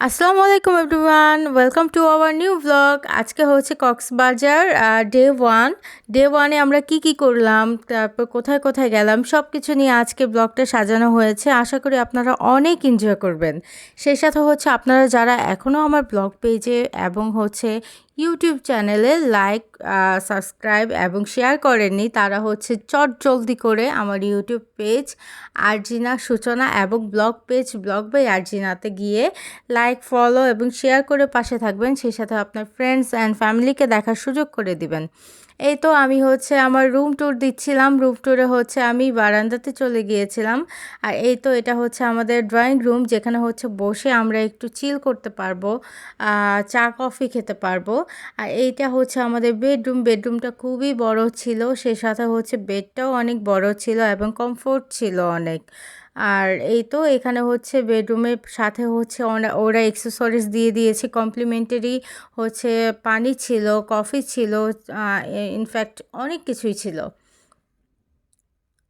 আসসালামু আলাইকুম everyone welcome to our new blog আজকে হচ্ছে কক্সবাজার ডে ওয়ান ডে ওয়ানে আমরা কি কি করলাম, তারপর কোথায় কোথায় গেলাম সব কিছু নিয়ে আজকে ব্লগটা সাজানো হয়েছে। আশা করি আপনারা অনেক এনজয় করবেন। সেই সাথে হচ্ছে আপনারা যারা এখনও আমার ব্লগ পেজে এবং হচ্ছে ইউটিউব চ্যানেলে লাইক সাবস্ক্রাইব এবং শেয়ার করেননি। তারা হচ্ছে চট জলদি করে আমার ইউটিউব পেজ আরজিনা সূচনা এবং ব্লগ পেজ ব্লগ বাই আরজিনাতে গিয়ে লাইক, ফলো এবং শেয়ার করে পাশে থাকবেন। সেই সাথে আপনার ফ্রেন্ডস অ্যান্ড ফ্যামিলিকে দেখার সুযোগ করে দিবেন। এই তো আমি হচ্ছে আমার রুম ট্যুর দিচ্ছিলাম। রুম ট্যুরে হচ্ছে আমি বারান্দাতে চলে গিয়েছিলাম। আর এই তো এটা হচ্ছে আমাদের ড্রয়িং রুম যেখানে হচ্ছে বসে আমরা একটু চিল করতে পারব চা কফি খেতে পারব। আর এইটা হচ্ছে আমাদের বেডরুম বেডরুমটা খুবই বড় ছিল, সেই সাথে হচ্ছে বেডটাও অনেক বড় ছিল এবং কমফোর্ট ছিল অনেক। আর এই তো এখানে হচ্ছে বেডরুমের সাথে হচ্ছে ওরা এক্সেসরিজ দিয়ে দিয়েছে। কমপ্লিমেন্টারি হচ্ছে পানি ছিল কফি ছিল ইনফ্যাক্ট অনেক কিছুই ছিল।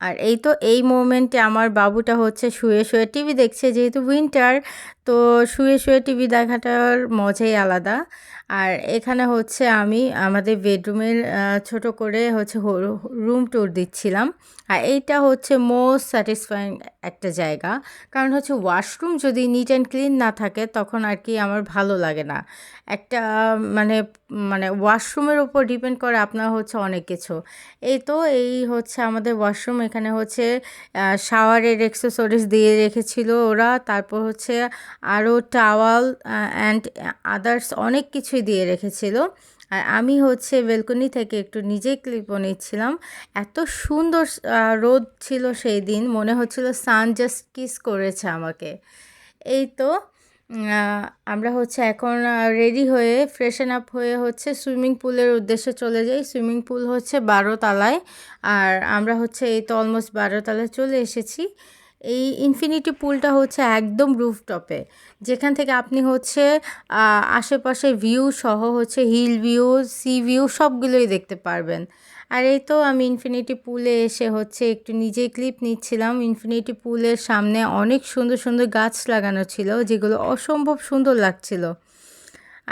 আর এই তো এই মোমেন্টে আমার বাবুটা হচ্ছে শুয়ে শুয়ে টিভি দেখছে, যেহেতু উইন্টার তো শুয়ে শুয়ে টিভি দেখাটার মজাই আলাদা। আর এখানে হচ্ছে আমি আমাদের বেডরুমের ছোট করে হচ্ছে রুম ট্যুর দিচ্ছিলাম। আর এইটা হচ্ছে মোস্ট স্যাটিসফাইং একটা জায়গা। কারণ হচ্ছে ওয়াশরুম যদি নিট অ্যান্ড ক্লিন না থাকে তখন আর কি আমার ভালো লাগে না। একটা মানে মানে ওয়াশরুমের উপর ডিপেন্ড করে আপনার হচ্ছে অনেক কিছু। এই তো এই হচ্ছে আমাদের ওয়াশরুম। এখানে হচ্ছে শাওয়ারের এক্সেসরিজ দিয়ে রেখেছিল ওরা। তারপর হচ্ছে আরও টাওয়াল অ্যান্ড আদার্স অনেক কিছুই দিয়ে রেখেছিল। আর আমি হচ্ছে বেলকনি থেকে একটু নিজেই ক্লিপও নিচ্ছিলাম এত সুন্দর রোদ ছিল সেই দিন। মনে হচ্ছিল সান জাস্ট কিস করেছে আমাকে। এই তো আমরা হচ্ছে এখন রেডি হয়ে ফ্রেশন আপ হয়ে হচ্ছে সুইমিং পুলের উদ্দেশ্যে চলে যাই। সুইমিং পুল হচ্ছে বারো তলায়। আর আমরা হচ্ছে এই তো অলমোস্ট বারো তলায় চলে এসেছি। এই ইনফিনিটি পুলটা হচ্ছে একদম রুফটপে যেখান থেকে আপনি হচ্ছে আশেপাশে ভিউ সহ হচ্ছে হিল ভিউ সি ভিউ সবগুলোই দেখতে পারবেন। আর এই তো আমি ইনফিনিটি পুলে এসে হচ্ছে একটু নিজে ক্লিপ নিচ্ছিলাম। ইনফিনিটি পুলের সামনে অনেক সুন্দর সুন্দর গাছ লাগানো ছিল, যেগুলো অসম্ভব সুন্দর লাগছিল।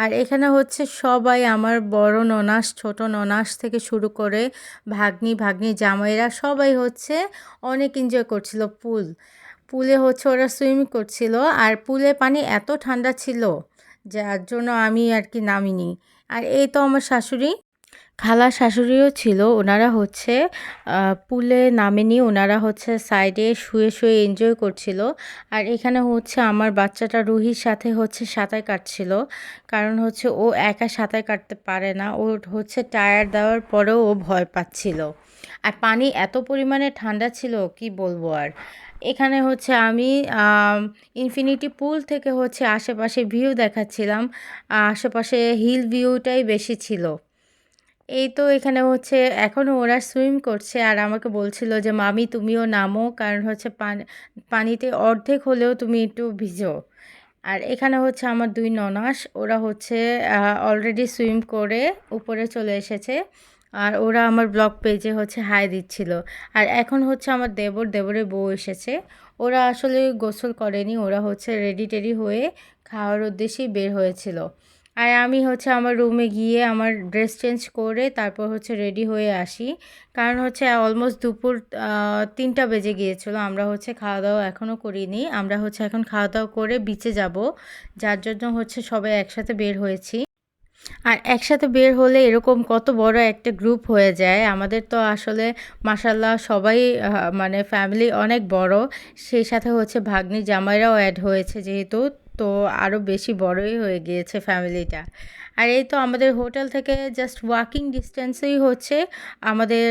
আর এখানে হচ্ছে সবাই আমার বড় ননাস, ছোট ননাস থেকে শুরু করে ভাগ্নি ভাগ্নি জামাইরা সবাই হচ্ছে অনেক এনজয় করছিল পুল পুলে হচ্ছে ওরা সুইমিং করছিল আর পুলে পানি এত ঠান্ডা ছিল যার জন্য আমি আর কি নামিনি। আর এই তো আমার শাশুড়ি। খালা শাশুড়িও ছিল, ওনারা হচ্ছে পুলে নামেনি, ওনারা হচ্ছে সাইডে শুয়ে শুয়ে এনজয় করছিল। আর এখানে হচ্ছে আমার বাচ্চাটা রুহির সাথে হচ্ছে সাঁতার কাটছিল। কারণ হচ্ছে ও একা সাঁতার কাটতে পারে না ও হচ্ছে টায়ার দেওয়ার পরেও ও ভয় পাচ্ছিল। আর পানি এত পরিমাণে ঠান্ডা ছিল, কি বলব আর। এখানে হচ্ছে আমি ইনফিনিটি পুল থেকে হচ্ছে আশেপাশে ভিউ দেখাচ্ছিলাম। আশেপাশে হিল ভিউটাই বেশি ছিল। এই তো এখানে হচ্ছে এখনও ওরা সুইম করছে আর আমাকে বলছিল যে, মামি, তুমিও নামো, কারণ হচ্ছে পানিতে অর্ধেক হলেও তুমি একটু ভিজো। আর এখানে হচ্ছে আমার দুই ননাস, ওরা হচ্ছে অলরেডি সুইম করে উপরে চলে এসেছে। আর ওরা আমার ব্লগ পেজে হচ্ছে হাই দিচ্ছিল। আর এখন হচ্ছে আমার দেবর, দেবরের বউ এসেছে। ওরা আসলে গোসল করেনি, ওরা হচ্ছে রেডি টেডি হয়ে খাওয়ার উদ্দেশ্যেই বের হয়েছিল। আর আমি হচ্ছে আমার রুমে গিয়ে আমার ড্রেস চেঞ্জ করে তারপর হচ্ছে রেডি হয়ে আসি। কারণ হচ্ছে অলমোস্ট দুপুর তিনটা বেজে গিয়েছিল, আমরা হচ্ছে খাওয়া দাওয়া এখনও করিনি। আমরা হচ্ছে এখন খাওয়া দাওয়া করে বিচে যাব। যার জন্য হচ্ছে সবাই একসাথে বের হয়েছি। আর একসাথে বের হলে এরকম কত বড় একটা গ্রুপ হয়ে যায়। আমাদের তো আসলে মাসাল্লাহ সবাই মানে ফ্যামিলি অনেক বড়। সেই সাথে হচ্ছে ভাগ্নি জামাইরাও অ্যাড হয়েছে যেহেতু, তো আরও বেশি বড়ই হয়ে গিয়েছে ফ্যামিলিটা আর এই তো আমাদের হোটেল থেকে জাস্ট ওয়াকিং ডিস্টেন্সেই হচ্ছে আমাদের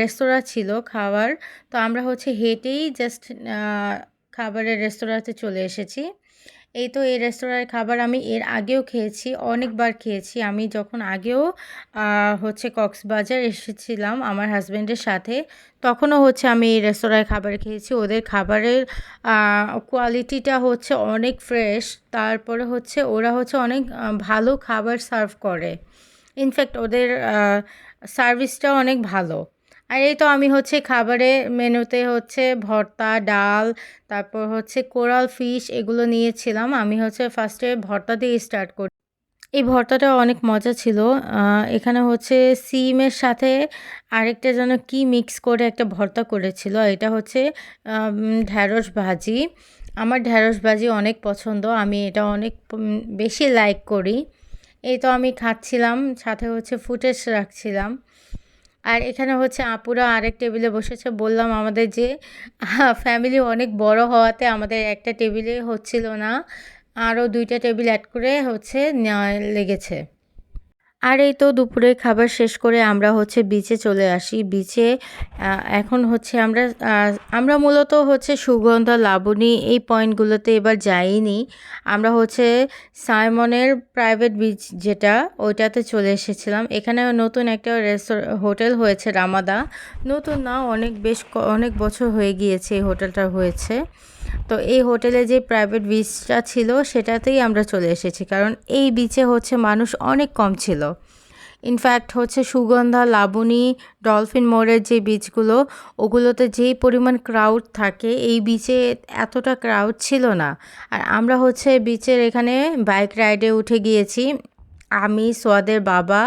রেস্তোরাঁ ছিল খাবার তো আমরা হচ্ছে হেঁটেই জাস্ট খাবারের রেস্তোরাঁতে চলে এসেছি। এই তো এই রেস্তোরাঁর খাবার আমি এর আগেও খেয়েছি, অনেকবার খেয়েছি। আমি যখন আগেও হচ্ছে কক্সবাজার এসেছিলাম আমার হাজব্যান্ডের সাথে, তখনও হচ্ছে আমি এই রেস্তোরাঁয় খাবার খেয়েছি। ওদের খাবারের কোয়ালিটিটা হচ্ছে অনেক ফ্রেশ, তারপরে হচ্ছে ওরা হচ্ছে অনেক ভালো খাবার সার্ভ করে। ইনফ্যাক্ট ওদের সার্ভিসটাও অনেক ভালো। আর এই তো আমি হচ্ছে খাবারে মেনুতে হচ্ছে ভর্তা, ডাল, তারপর হচ্ছে কোরাল ফিশ এগুলো নিয়েছিলাম। আমি হচ্ছে ফার্স্টে ভর্তা দিয়ে স্টার্ট করি। এই ভর্তাটা অনেক মজা ছিল। এখানে হচ্ছে সিমের সাথে আরেকটা যেন কি মিক্স করে একটা ভর্তা করেছিল। এটা হচ্ছে ঢ্যাঁড়স ভাজি। আমার ঢ্যাঁড়স ভাজি অনেক পছন্দ। আমি এটা অনেক বেশি লাইক করি। এই তো আমি খাচ্ছিলাম, সাথে হচ্ছে ফুটেজ রাখছিলাম। আর এখানে হচ্ছে আপুরা আরেক টেবিলে বসেছে। বললাম আমাদের যে ফ্যামিলি অনেক বড় হওয়াতে আমাদের একটা টেবিলে হচ্ছিল না। আরও দুইটা টেবিল অ্যাড করে হচ্ছে লেগেছে। আর এই তো দুপুরে খাবার শেষ করে আমরা হচ্ছে বিচে চলে আসি। বিচে এখন হচ্ছে আমরা আমরা মূলত হচ্ছে সুগন্ধা, লাবণী এই পয়েন্টগুলোতে এবার যাইনি। আমরা হচ্ছে সাইমনের প্রাইভেট বিচ যেটা, ওইটাতে চলে এসেছিলাম। এখানে নতুন একটা হোটেল হয়েছে রামাদা। নতুন না, অনেক বেশ অনেক বছর হয়ে গিয়েছে এই হোটেলটা হয়েছে। তো এই হোটেলে যে প্রাইভেট বিচটা ছিল, সেটাতেই আমরা চলে এসেছি। কারণ এই বিচে হচ্ছে মানুষ অনেক কম ছিল। ইনফ্যাক্ট হচ্ছে সুগন্ধা, লাবণী ডলফিন মোড়ের যে বিচগুলো ওগুলোতে যেই পরিমাণ ক্রাউড থাকে, এই বিচে এতটা ক্রাউড ছিল না। আর আমরা হচ্ছে বিচের এখানে বাইক রাইডে উঠে গিয়েছি। আমি, সোয়াদের বাবা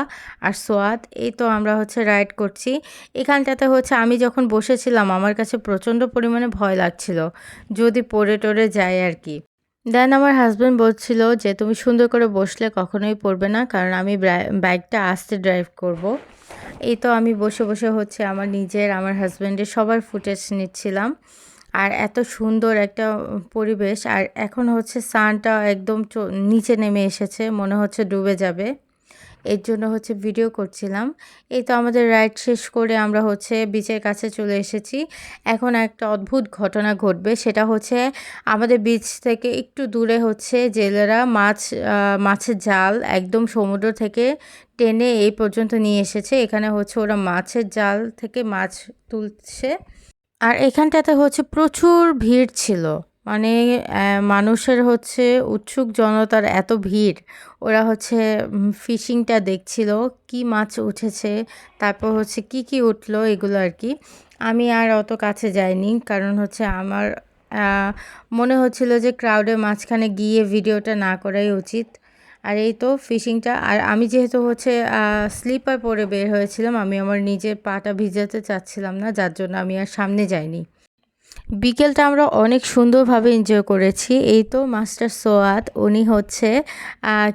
আর সোয়াদ, এই তো আমরা হচ্ছে রাইড করছি। এখানটাতে হচ্ছে আমি যখন বসেছিলাম, আমার কাছে প্রচণ্ড পরিমাণে ভয় লাগছিল, যদি পড়ে টরে যায় আর কি। দেন আমার হাজব্যান্ড বলছিল যে, তুমি সুন্দর করে বসলে কখনোই পড়বে না, কারণ আমি বাইকটা আস্তে ড্রাইভ করব। এই তো আমি বসে বসে হচ্ছে আমার নিজের, আমার হাজব্যান্ডের সবার ফুটেজ নিচ্ছিলাম। আর এত সুন্দর একটা পরিবেশ। আর এখন হচ্ছে সানটা একদম নিচে নেমে এসেছে, মনে হচ্ছে ডুবে যাবে। এর জন্য হচ্ছে ভিডিও করছিলাম। এই তো আমাদের রাইড শেষ করে আমরা হচ্ছে বিচের কাছে চলে এসেছি। এখন একটা অদ্ভুত ঘটনা ঘটবে, সেটা হচ্ছে আমাদের বিচ থেকে একটু দূরে হচ্ছে জেলেরা মাছ মাছের জাল একদম সমুদ্র থেকে টেনে এই পর্যন্ত নিয়ে এসেছে। এখানে হচ্ছে ওরা মাছের জাল থেকে মাছ তুলছে। আর এখানটাতে হচ্ছে প্রচুর ভিড় ছিল। মানে মানুষের হচ্ছে উৎসুক জনতার এত ভিড়। ওরা হচ্ছে ফিশিংটা দেখছিল, কি মাছ উঠেছে, তারপর হচ্ছে কি কি উঠল এগুলো আর কি। আমি আর অত কাছে যাইনি, কারণ হচ্ছে আমার মনে হচ্ছিল যে ক্রাউডের মাঝখানে গিয়ে ভিডিওটা না করাই উচিত। আর এই তো ফিশিংটা, আর আমি যেহেতু হচ্ছে স্লিপার পরে বের হয়েছিলাম, আমি আমার নিজের পাটা ভিজাতে চাচ্ছিলাম না, যার জন্য আমি আর সামনে যাইনি। বিকেলটা আমরা অনেক সুন্দরভাবে এনজয় করেছি। এই তো মাস্টার সোয়াদ উনি হচ্ছে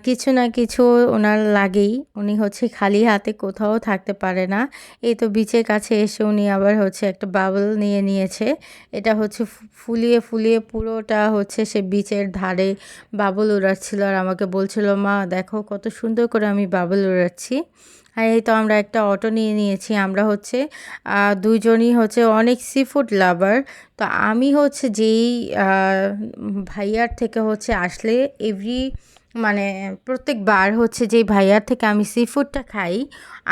কিছু না কিছু ওনার লাগেই। উনি হচ্ছে খালি হাতে কোথাও থাকতে পারে না। এই তো বিচের কাছে এসে উনি আবার হচ্ছে একটা বাবল নিয়ে নিয়েছে। এটা হচ্ছে ফুলিয়ে ফুলিয়ে পুরোটা হচ্ছে সে বিচের ধারে বাবল উড়াচ্ছিল। আর আমাকে বলছিল, মা, দেখো কত সুন্দর করে আমি বাবল উড়াচ্ছি। আর এই তো আমরা একটা অটো নিয়ে নিয়েছি। আমরা হচ্ছে আহ, দুইজনই হচ্ছে অনেক সি ফুড লাভার তো আমি হচ্ছে যেই ভাইয়ার থেকে হচ্ছে আসলে এভরি মানে প্রত্যেকবার হচ্ছে যেই ভাইয়ার থেকে আমি সি ফুডটা খাই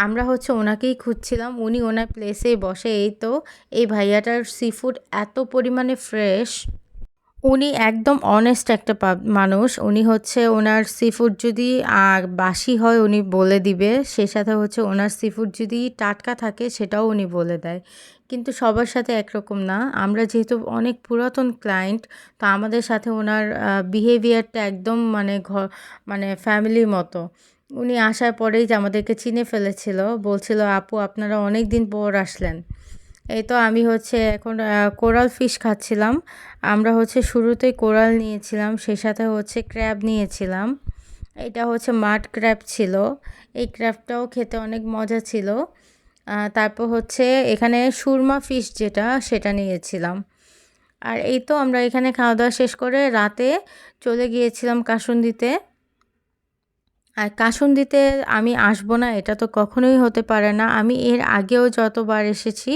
আমরা হচ্ছে ওনাকেই খুঁজছিলাম। উনি ওনার প্লেসে বসে। এই তো এই ভাইয়াটার সি ফুড এত পরিমাণে ফ্রেশ উনি একদম অনেস্ট একটা মানুষ। উনি হচ্ছে ওনার সি ফুড যদি বাসি হয় উনি বলে দিবে। সে সাথে হচ্ছে ওনার সি ফুড যদি টাটকা থাকে সেটাও উনি বলে দেয়। কিন্তু সবার সাথে একরকম না। আমরা যেহেতু অনেক পুরাতন ক্লায়েন্ট তো আমাদের সাথে ওনার বিহেভিয়ারটা একদম মানে ঘর মানে ফ্যামিলির মতো। উনি আসার পরেই যে আমাদেরকে চিনে ফেলেছিল, বলছিল, আপু, আপনারা অনেক দিন পর আসলেন। এই তো আমি হচ্ছে এখন কোরাল ফিশ খাচ্ছিলাম। আমরা হচ্ছে শুরুতেই কোরাল নিয়েছিলাম, সেই সাথে হচ্ছে ক্র্যাব নিয়েছিলাম। এটা হচ্ছে মাড ক্র্যাব ছিল। এই ক্র্যাবটাও খেতে অনেক মজা ছিল। তারপর হচ্ছে এখানে সুরমা ফিশ যেটা, সেটা নিয়েছিলাম। আর এই তো আমরা এখানে খাওয়া দাওয়া শেষ করে রাতে চলে গিয়েছিলাম কাসুন্দিতে। আর কাসুন্দিতে আমি আসব না, এটা তো কখনোই হতে পারে না। আমি এর আগেও যতবার এসেছি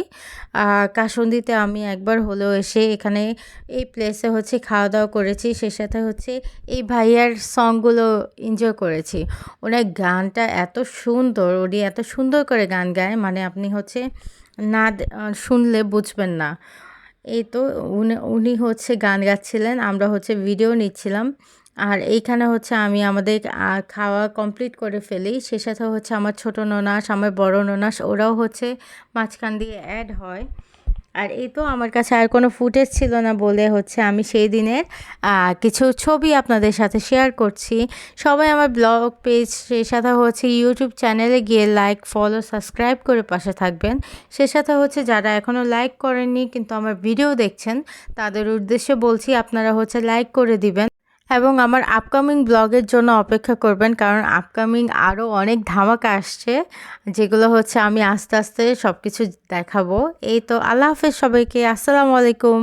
কাসুন্দিতে আমি একবার হলেও এসে এখানে এই প্লেসে হচ্ছে খাওয়া দাওয়া করেছি সে সাথে হচ্ছে এই ভাইয়ার সংগুলো এনজয় করেছি। ওনার গানটা এত সুন্দর, উনি এত সুন্দর করে গান গায় মানে আপনি হচ্ছে না শুনলে বুঝবেন না। এই তো উনি উনি হচ্ছে গান গাচ্ছিলেন, আমরা হচ্ছে ভিডিও নিচ্ছিলাম। আর এইখানে হচ্ছে আমি আমাদের খাওয়া কমপ্লিট করে ফেলি। সে সাথে হচ্ছে আমার ছোট ননাস, আমার বড় ননাস, ওরাও হচ্ছে মাঝখান দিয়ে অ্যাড হয়। আর এই তো আমার কাছে আর কোনো ফুটেজ ছিল না বলে হচ্ছে আমি সেই দিনের কিছু ছবি আপনাদের সাথে শেয়ার করছি। সবাই আমার ব্লগ পেজ সেই সাথে হচ্ছে ইউটিউব চ্যানেলে গিয়ে লাইক ফলো সাবস্ক্রাইব করে পাশে থাকবেন। সে সাথে হচ্ছে যারা এখনও লাইক করেননি কিন্তু আমার ভিডিও দেখছেন, তাদের উদ্দেশ্যে বলছি আপনারা হচ্ছে লাইক করে দিবেন। এবং আমার আপকামিং ব্লগের জন্য অপেক্ষা করবেন, কারণ আপকামিং আরও অনেক ধামাকা আসছে, যেগুলো হচ্ছে আমি আস্তে আস্তে সব কিছু দেখাবো। এই তো, আল্লাহ হাফেজ সবাইকে, আসসালামু আলাইকুম।